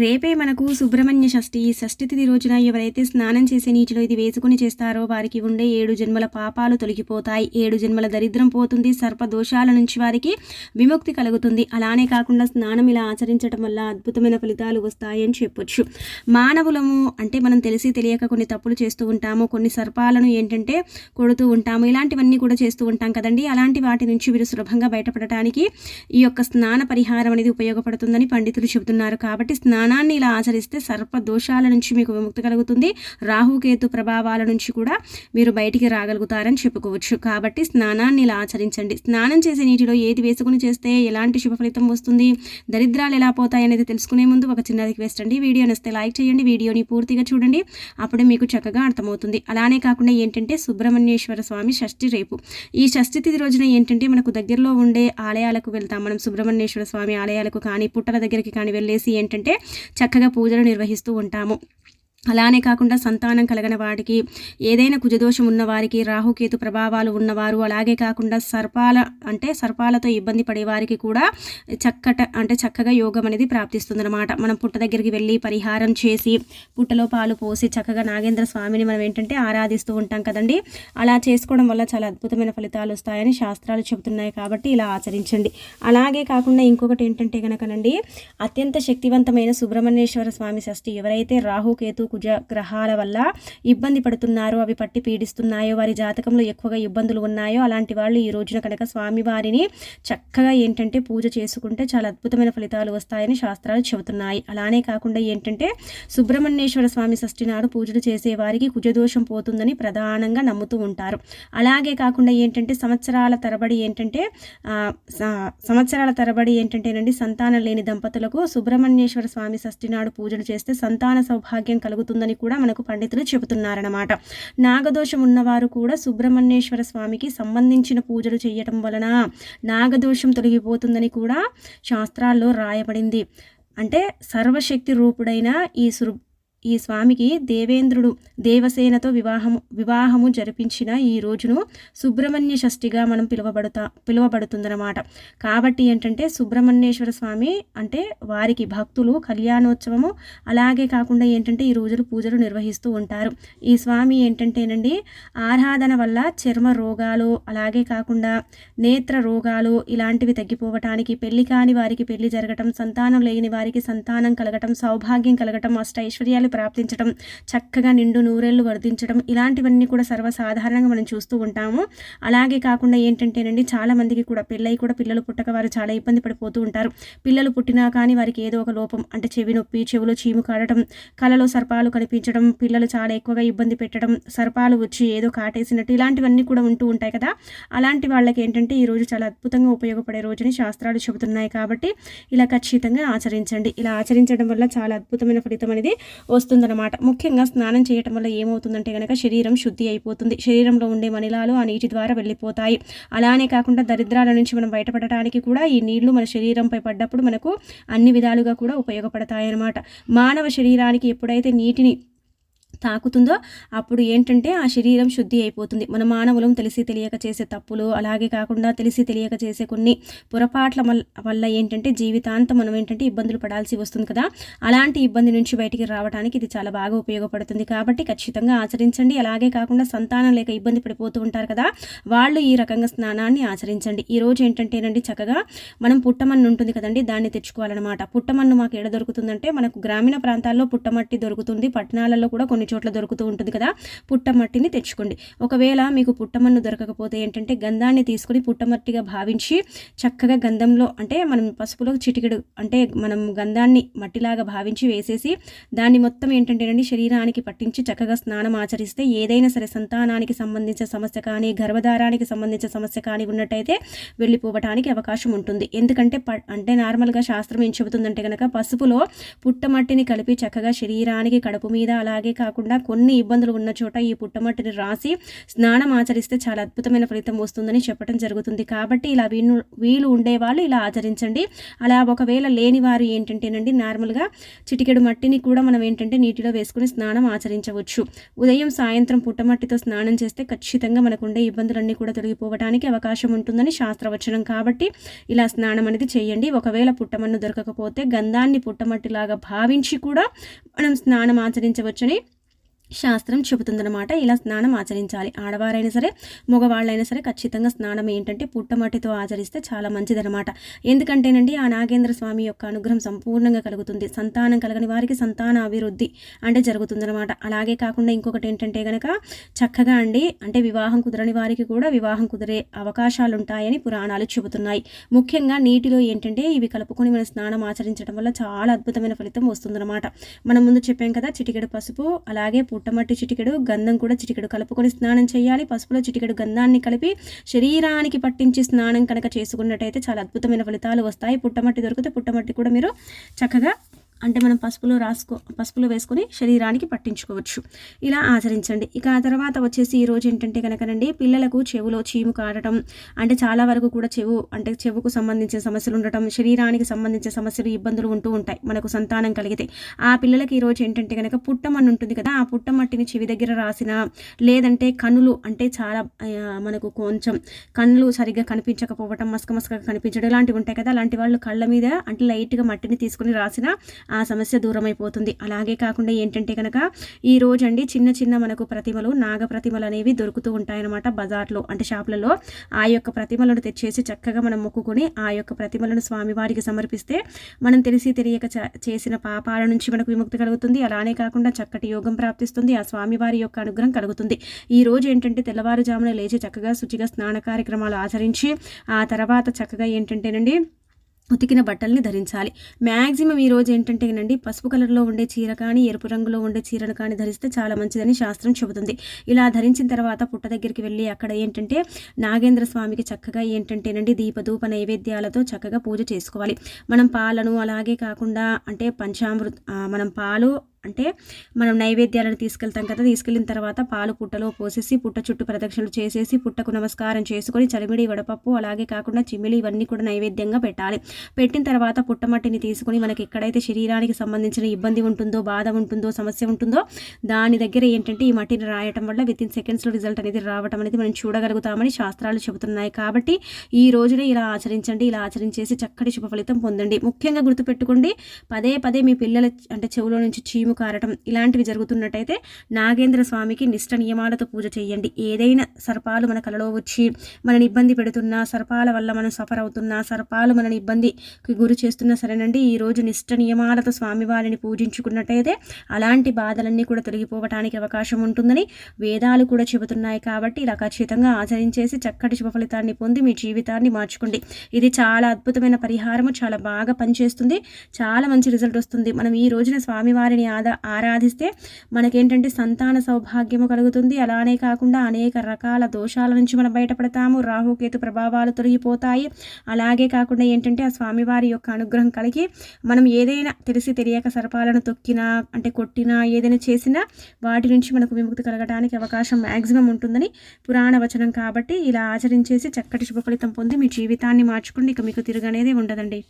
రేపే మనకు సుబ్రహ్మణ్య షష్ఠి. ఈ షష్ఠి తిథి రోజున ఎవరైతే స్నానం చేసే నీటిలో ఇది వేసుకుని చేస్తారో వారికి ఉండే ఏడు జన్మల పాపాలు తొలగిపోతాయి. ఏడు జన్మల దరిద్రం పోతుంది. సర్ప దోషాల నుంచి వారికి విముక్తి కలుగుతుంది. అలానే కాకుండా స్నానం ఇలా ఆచరించడం వల్ల అద్భుతమైన ఫలితాలు వస్తాయని చెప్పొచ్చు. మానవులము అంటే మనం తెలిసి తెలియక కొన్ని తప్పులు చేస్తూ ఉంటాము. కొన్ని సర్పాలను ఏంటంటే కొడుతూ ఉంటాము. ఇలాంటివన్నీ కూడా చేస్తూ ఉంటాం కదండి. అలాంటి వాటి నుంచి వీరు సులభంగా బయటపడటానికి ఈ యొక్క స్నాన పరిహారం అనేది ఉపయోగపడుతుందని పండితులు చెబుతున్నారు. కాబట్టి స్నానాన్ని ఇలా ఆచరిస్తే సర్ప దోషాల నుంచి మీకు విముక్తి కలుగుతుంది. రాహుకేతు ప్రభావాల నుంచి కూడా మీరు బయటికి రాగలుగుతారని చెప్పుకోవచ్చు. కాబట్టి స్నానాన్ని ఇలా ఆచరించండి. స్నానం చేసే నీటిలో ఏది వేసుకుని చేస్తే ఎలాంటి శుభ ఫలితం వస్తుంది? దరిద్రాలు ఎలా పోతాయి అనేది తెలుసుకునే ముందు ఒక చిన్న రిక్వెస్ట్ అండి. వీడియో నస్తే లైక్ చేయండి. వీడియోని పూర్తిగా చూడండి. అప్పుడే మీకు చక్కగా అర్థమవుతుంది. అలానే కాకుండా ఏంటంటే సుబ్రహ్మణ్యేశ్వర స్వామి షష్ఠి రేపు. ఈ షష్ఠి తిథి రోజున ఏంటంటే మనకు దగ్గరలో ఉండే ఆలయాలకు వెళ్తాం. మనం సుబ్రహ్మణ్యేశ్వర స్వామి ఆలయాలకు కానీ పుట్టల దగ్గరికి కానీ వెళ్ళేసి ఏంటంటే చక్కగా పూజలు నిర్వహిస్తూ ఉంటాము. అలానే కాకుండా సంతానం కలగని వాడికి ఏదైనా కుజదోషం ఉన్నవారికి రాహుకేతు ప్రభావాలు ఉన్నవారు అలాగే కాకుండా సర్పాల అంటే సర్పాలతో ఇబ్బంది పడే వారికి కూడా చక్కట అంటే చక్కగా యోగం అనేది ప్రాప్తిస్తుందన్నమాట. మనం పుట్ట దగ్గరికి వెళ్ళి పరిహారం చేసి పుట్టలో పాలు పోసి చక్కగా నాగేంద్ర స్వామిని మనం ఏంటంటే ఆరాధిస్తూ ఉంటాం కదండి. అలా చేసుకోవడం వల్ల చాలా అద్భుతమైన ఫలితాలు వస్తాయని శాస్త్రాలు చెబుతున్నాయి కాబట్టి ఇలా ఆచరించండి. అలాగే కాకుండా ఇంకొకటి ఏంటంటే కనుకనండి అత్యంత శక్తివంతమైన సుబ్రహ్మణ్యేశ్వర స్వామి షష్ఠి ఎవరైతే రాహుకేతు కుజ గ్రహాల వల్ల ఇబ్బంది పడుతున్నారో అవి పట్టి పీడిస్తున్నాయో వారి జాతకంలో ఎక్కువగా ఇబ్బందులు ఉన్నాయో అలాంటి వాళ్ళు ఈ రోజున కనుక స్వామివారిని చక్కగా ఏంటంటే పూజ చేసుకుంటే చాలా అద్భుతమైన ఫలితాలు వస్తాయని శాస్త్రాలు చెబుతున్నాయి. అలానే కాకుండా ఏంటంటే సుబ్రహ్మణ్యేశ్వర స్వామి షష్ఠి నాడు పూజలు చేసేవారికి కుజదోషం పోతుందని ప్రధానంగా నమ్ముతూ ఉంటారు. అలాగే కాకుండా ఏంటంటే సంవత్సరాల తరబడి ఏంటంటే సంవత్సరాల తరబడి ఏంటంటేనండి సంతానం లేని దంపతులకు సుబ్రహ్మణ్యేశ్వర స్వామి షష్ఠి నాడు పూజలు చేస్తే సంతాన సౌభాగ్యం కలుగుతుందని కూడా మనకు పండితులు చెబుతున్నారన్నమాట. నాగదోషం ఉన్నవారు కూడా సుబ్రహ్మణ్యేశ్వర స్వామికి సంబంధించిన పూజలు చేయటం వలన నాగదోషం తొలగిపోతుందని కూడా శాస్త్రాల్లో రాయబడింది. అంటే సర్వశక్తి రూపుడైన ఈ సు ఈ స్వామికి దేవేంద్రుడు దేవసేనతో వివాహము వివాహము జరిపించిన ఈ రోజును సుబ్రహ్మణ్య షష్ఠిగా మనం పిలువబడుతా పిలువబడుతుందన్నమాట. కాబట్టి ఏంటంటే సుబ్రహ్మణ్యేశ్వర స్వామి అంటే వారికి భక్తులు కళ్యాణోత్సవము అలాగే కాకుండా ఏంటంటే ఈ రోజులు పూజలు నిర్వహిస్తూ ఉంటారు. ఈ స్వామి ఏంటంటేనండి ఆరాధన వల్ల చర్మ రోగాలు అలాగే కాకుండా నేత్ర రోగాలు ఇలాంటివి తగ్గిపోవటానికి పెళ్ళి కాని వారికి పెళ్ళి జరగటం సంతానం లేని వారికి సంతానం కలగటం సౌభాగ్యం కలగటం అష్టైశ్వర్యాలు ప్రాప్తించడం చక్కగా నిండు నూరేళ్ళు వర్ధించడం ఇలాంటివన్నీ కూడా సర్వసాధారణంగా మనం చూస్తూ ఉంటాము. అలాగే కాకుండా ఏంటంటేనండి చాలా మందికి కూడా పెళ్ళై కూడా పిల్లలు పుట్టక వారు చాలా ఇబ్బంది పడిపోతూ ఉంటారు. పిల్లలు పుట్టినా కానీ వారికి ఏదో ఒక లోపం అంటే చెవి నొప్పి చెవిలో చీము కాడటం కలలో సర్పాలు కనిపించడం పిల్లలు చాలా ఎక్కువగా ఇబ్బంది పెట్టడం సర్పాలు వచ్చి ఏదో కాటేసినట్టు ఇలాంటివన్నీ కూడా ఉంటూ ఉంటాయి కదా. అలాంటి వాళ్ళకి ఏంటంటే ఈ రోజు చాలా అద్భుతంగా ఉపయోగపడే రోజుని శాస్త్రాలు చెబుతున్నాయి కాబట్టి ఇలా ఖచ్చితంగా ఆచరించండి. ఇలా ఆచరించడం వల్ల చాలా అద్భుతమైన ఫలితం అనేది వస్తుందన్నమాట. ముఖ్యంగా స్నానం చేయటం వల్ల ఏమవుతుందంటే కనుక శరీరం శుద్ధి అయిపోతుంది. శరీరంలో ఉండే మనిలాలు ఆ నీటి ద్వారా వెళ్ళిపోతాయి. అలానే కాకుండా దరిద్రాల నుంచి మనం బయటపడటానికి కూడా ఈ నీళ్ళు మన శరీరంపై పడ్డప్పుడు మనకు అన్ని విధాలుగా కూడా ఉపయోగపడతాయి అన్నమాట మానవ శరీరానికి ఎప్పుడైతే నీటిని తాకుతుందో అప్పుడు ఏంటంటే ఆ శరీరం శుద్ధి అయిపోతుంది. మన మానవులం తెలిసి తెలియక చేసే తప్పులు అలాగే కాకుండా తెలిసి తెలియక చేసే కొన్ని పొరపాట్ల వల్ల ఏంటంటే జీవితాంతం మనం ఏంటంటే ఇబ్బందులు పడాల్సి వస్తుంది కదా. అలాంటి ఇబ్బంది నుంచి బయటికి రావడానికి ఇది చాలా బాగా ఉపయోగపడుతుంది. కాబట్టి ఖచ్చితంగా ఆచరించండి. అలాగే కాకుండా సంతానం లేక ఇబ్బంది పడిపోతూ ఉంటారు కదా వాళ్ళు ఈ రకంగా స్నానాన్ని ఆచరించండి. ఈ రోజు ఏంటంటేనండి చక్కగా మనం పుట్టమన్ను ఉంటుంది కదండి దాన్ని తెచ్చుకోవాలన్నమాట. పుట్టమన్ను మాకు ఎడ దొరుకుతుందంటే మనకు గ్రామీణ ప్రాంతాల్లో పుట్టమట్టి దొరుకుతుంది. పట్టణాలలో కూడా కొన్ని చోట్ల దొరుకుతూ ఉంటుంది కదా పుట్టమట్టిని తెచ్చుకోండి. ఒకవేళ మీకు పుట్టమన్ను దొరకకపోతే ఏంటంటే గంధాన్ని తీసుకుని పుట్టమట్టిగా భావించి చక్కగా గంధంలో అంటే మనం పసుపులో చిటికెడు అంటే మనం గంధాన్ని మట్టిలాగా భావించి వేసేసి దాన్ని మొత్తం ఏంటంటేనండి శరీరానికి పట్టించి చక్కగా స్నానం ఆచరిస్తే ఏదైనా సరే సంతానానికి సంబంధించిన సమస్య కానీ గర్భధారానికి సంబంధించిన సమస్య కానీ ఉన్నట్టయితే వెళ్ళిపోవటానికి అవకాశం ఉంటుంది. ఎందుకంటే అంటే నార్మల్గా శాస్త్రం ఏం చెబుతుందంటే కనుక పసుపులో పుట్టమట్టిని కలిపి చక్కగా శరీరానికి కడుపు మీద అలాగే కాకుండా కాకుండా కొన్ని ఇబ్బందులు ఉన్న చోట ఈ పుట్టమట్టిని రాసి స్నానం ఆచరిస్తే చాలా అద్భుతమైన ఫలితం వస్తుందని చెప్పడం జరుగుతుంది. కాబట్టి ఇలా వీలు వీలు ఉండేవాళ్ళు ఇలా ఆచరించండి. అలా ఒకవేళ లేని వారు ఏంటంటేనండి నార్మల్గా చిటికెడు మట్టిని కూడా మనం ఏంటంటే నీటిలో వేసుకుని స్నానం ఆచరించవచ్చు. ఉదయం సాయంత్రం పుట్టమట్టితో స్నానం చేస్తే ఖచ్చితంగా మనకు ఉండే ఇబ్బందులన్నీ కూడా తొలగిపోవడానికి అవకాశం ఉంటుందని శాస్త్రవచనం. కాబట్టి ఇలా స్నానం అనేది చేయండి. ఒకవేళ పుట్టమన్ను దొరకకపోతే గంధాన్ని పుట్టమట్టిలాగా భావించి కూడా మనం స్నానం ఆచరించవచ్చని శాస్త్రం చెబుతుందన్నమాట. ఇలా స్నానం ఆచరించాలి. ఆడవారైనా సరే మగవాళ్ళైనా సరే ఖచ్చితంగా స్నానం ఏంటంటే పుట్టమట్టితో ఆచరిస్తే చాలా మంచిదనమాట ఎందుకంటేనండి ఆ నాగేంద్ర స్వామి యొక్క అనుగ్రహం సంపూర్ణంగా కలుగుతుంది. సంతానం కలగని వారికి సంతాన అభివృద్ధి అంటే జరుగుతుందనమాట అలాగే కాకుండా ఇంకొకటి ఏంటంటే కనుక చక్కగా అండి అంటే వివాహం కుదరని వారికి కూడా వివాహం కుదిరే అవకాశాలు ఉంటాయని పురాణాలు చెబుతున్నాయి. ముఖ్యంగా నీటిలో ఏంటంటే ఇవి కలుపుకొని మన స్నానం ఆచరించడం వల్ల చాలా అద్భుతమైన ఫలితం వస్తుందన్నమాట. మనం ముందు చెప్పాం కదా చిటికెడు పసుపు అలాగే పుట్టమట్టి చిటికెడు గంధం కూడా చిటికెడు. కలుపుకొని స్నానం చేయాలి. పసుపులో చిటికెడు గంధాన్ని కలిపి శరీరానికి పట్టించి స్నానం కనుక చేసుకున్నట్టయితే చాలా అద్భుతమైన ఫలితాలు వస్తాయి. పుట్టమట్టి దొరికితే పుట్టమట్టి కూడా మీరు చక్కగా అంటే మనం పసుపులో రాసుకో పసుపులో వేసుకొని శరీరానికి పట్టించుకోవచ్చు. ఇలా ఆచరించండి. ఇక ఆ తర్వాత వచ్చేసి ఈరోజు ఏంటంటే కనుకనండి పిల్లలకు చెవులో చీము కారటం అంటే చాలా వరకు కూడా చెవు అంటే చెవుకు సంబంధించిన సమస్యలు ఉండటం శరీరానికి సంబంధించిన సమస్యలు ఇబ్బందులు ఉంటూ ఉంటాయి మనకు సంతానం కలిగితే. ఆ పిల్లలకి ఈరోజు ఏంటంటే కనుక పుట్టమని ఉంటుంది కదా ఆ పుట్టమట్టిని చెవి దగ్గర రాసిన లేదంటే కనులు అంటే చాలా మనకు కొంచెం కన్నులు సరిగ్గా కనిపించకపోవటం మస్క మస్కగా కనిపించడం ఇలాంటివి ఉంటాయి కదా అలాంటి వాళ్ళు కళ్ళ మీద అంటే లైట్గా మట్టిని తీసుకుని రాసిన ఆ సమస్య దూరమైపోతుంది. అలాగే కాకుండా ఏంటంటే కనుక ఈ రోజండి అండి చిన్న చిన్న మనకు ప్రతిమలు నాగ ప్రతిమలు అనేవి దొరుకుతూ ఉంటాయన్నమాట బజార్లో. అంటే షాపులలో ఆ యొక్క ప్రతిమలను తెచ్చేసి చక్కగా మనం మొక్కుకొని ఆ యొక్క ప్రతిమలను స్వామివారికి సమర్పిస్తే మనం తెలిసి తెలియక చేసిన పాపాల నుంచి మనకు విముక్తి కలుగుతుంది. అలానే కాకుండా చక్కటి యోగం ప్రాప్తిస్తుంది. ఆ స్వామివారి యొక్క అనుగ్రహం కలుగుతుంది. ఈ రోజు ఏంటంటే తెల్లవారుజామున లేచి చక్కగా శుచిగా స్నాన కార్యక్రమాలు ఆచరించి ఆ తర్వాత చక్కగా ఏంటంటేనండి ఉతికిన బట్టల్ని ధరించాలి. మ్యాక్సిమం ఈరోజు ఏంటంటే నండి పసుపు కలర్లో ఉండే చీర కానీ ఎరుపు రంగులో ఉండే చీరను కానీ ధరిస్తే చాలా మంచిదని శాస్త్రం చెబుతుంది. ఇలా ధరించిన తర్వాత పుట్ట దగ్గరికి వెళ్ళి అక్కడ ఏంటంటే నాగేంద్ర స్వామికి చక్కగా ఏంటంటేనండి దీపధూప నైవేద్యాలతో చక్కగా పూజ చేసుకోవాలి. మనం పాలను అలాగే కాకుండా అంటే పంచామృత మనం పాలు అంటే మనం నైవేద్యాలను తీసుకెళ్తాం కదా తీసుకెళ్ళిన తర్వాత పాలు పుట్టలో పోసేసి పుట్ట చుట్టూ ప్రదక్షిణలు చేసేసి పుట్టకు నమస్కారం చేసుకొని చలిమిడి వడపప్పు అలాగే కాకుండా చిమ్మిలి ఇవన్నీ కూడా నైవేద్యంగా పెట్టాలి. పెట్టిన తర్వాత పుట్టమట్టిని తీసుకొని మనకి ఎక్కడైతే శరీరానికి సంబంధించిన ఇబ్బంది ఉంటుందో బాధ ఉంటుందో సమస్య ఉంటుందో దాని దగ్గర ఏంటంటే ఈ మట్టిని రాయటం వల్ల విత్ ఇన్ సెకండ్స్లో రిజల్ట్ అనేది రావటం అనేది మనం చూడగలుగుతామని శాస్త్రాలు చెబుతున్నాయి. కాబట్టి ఈ రోజునే ఇలా ఆచరించండి ఇలా ఆచరించేసి చక్కటి శుభ ఫలితం పొందండి. ముఖ్యంగా గుర్తుపెట్టుకోండి పదే పదే మీ పిల్లల అంటే చెవులో నుంచి చీమ చీము కారటం ఇలాంటివి జరుగుతున్నట్టయితే నాగేంద్ర స్వామికి నిష్ట నియమాలతో పూజ చేయండి. ఏదైనా సర్పాలు మన కలలో వచ్చి మనని ఇబ్బంది పెడుతున్నా సర్పాల వల్ల మనం సఫర్ అవుతున్నా సర్పాలు మనని ఇబ్బందికి గురి చేస్తున్నా సరేనండి. ఈరోజు నిష్ట నియమాలతో స్వామివారిని పూజించుకున్నట్టయితే అలాంటి బాధలన్నీ కూడా తొలగిపోవటానికి అవకాశం ఉంటుందని వేదాలు కూడా చెబుతున్నాయి కాబట్టి ఇలా ఖచ్చితంగా ఆచరించేసి చక్కటి శుభ ఫలితాన్ని పొంది మీ జీవితాన్ని మార్చుకోండి. ఇది చాలా అద్భుతమైన పరిహారము. చాలా బాగా పనిచేస్తుంది. చాలా మంచి రిజల్ట్ వస్తుంది. మనం ఈ రోజున స్వామివారిని ఆదా ఆరాధిస్తే మనకేంటంటే సంతాన సౌభాగ్యము కలుగుతుంది. అలానే కాకుండా అనేక రకాల దోషాల నుంచి మనం బయటపడతాము. రాహుకేతు ప్రభావాలు తొలగిపోతాయి. అలాగే కాకుండా ఏంటంటే ఆ స్వామివారి యొక్క అనుగ్రహం కలిగి మనం ఏదైనా తెలిసి తెలియక సర్పాలను తొక్కినా అంటే కొట్టినా ఏదైనా చేసినా వాటి నుంచి మనకు విముక్తి కలగడానికి అవకాశం మ్యాక్సిమం ఉంటుందని పురాణ వచనం కాబట్టి ఇలా ఆచరించేసి చక్కటి శుభ ఫలితం పొంది మీ జీవితాన్ని మార్చుకుని ఇక మీకు తిరగనేది ఉండదండి.